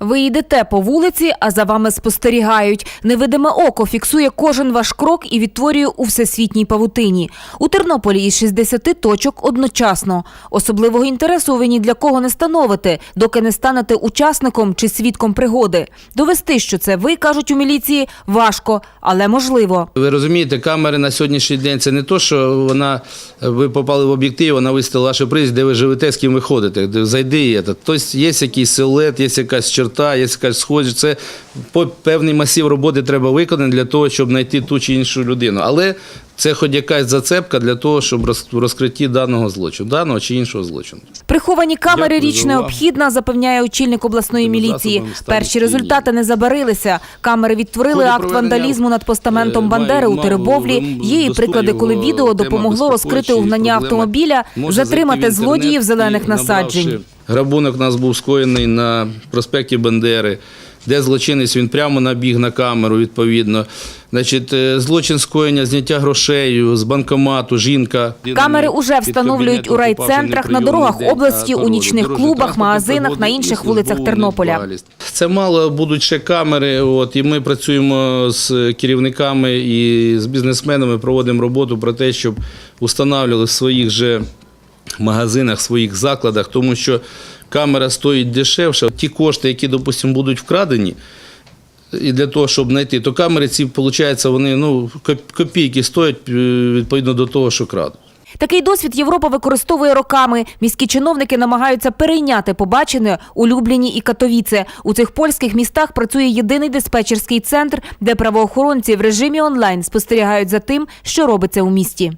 Ви йдете по вулиці, а за вами спостерігають. Невидиме око фіксує кожен ваш крок і відтворює у всесвітній павутині. У Тернополі із 60 точок одночасно. Особливого інтересу ви ні для кого не становите, доки не станете учасником чи свідком пригоди. Довести, що це ви, кажуть у міліції, важко, але можливо. Ви розумієте, камери на сьогоднішній день це не то, що вона ви попали в об'єктив, вона виставила ваш приз, де ви живете, з ким ви ходите. Зайди. Тобто є якийсь силует, є якась черта, є якась схожість. Це певний масив роботи треба виконати для того, щоб знайти ту чи іншу людину. Але це хоч якась зацепка для того, щоб роз- розкритті даного злочину, даного чи іншого злочину. Приховані камери Дякую річ необхідна, запевняє очільник обласної міліції. Перші результати не забарилися. Камери відтворили акт вандалізму над постаментом е, Бандери у Теребовлі. Є і приклади, коли відео допомогло розкрити угнання автомобіля, затримати злодіїв зелених насаджень. Грабунок у нас був скоєний на проспекті Бандери, де злочинець він прямо набіг на камеру, відповідно. Значить, е, злочин скоєння, зняття грошей з банкомату, жінка. Камери уже встановлюють у райцентрах, на дорогах області, у нічних клубах, магазинах, на інших вулицях Тернополя. Це мало будуть ще камери. От і ми працюємо з керівниками і з бізнесменами, проводимо роботу про те, щоб устанавливали своїх же магазинах, своїх закладах, тому що камера стоїть дешевше. Ті кошти, які, допустимо, будуть вкрадені. І для того, щоб знайти, то камери ці, виходить, вони ну, коп- копійки стоять е, відповідно до того, що крадуть. Такий досвід Європа використовує роками. Міські чиновники намагаються перейняти побачене у Любліні і Катовіце. У цих польських містах працює єдиний диспетчерський центр, де правоохоронці в режимі онлайн спостерігають за тим, що робиться у місті.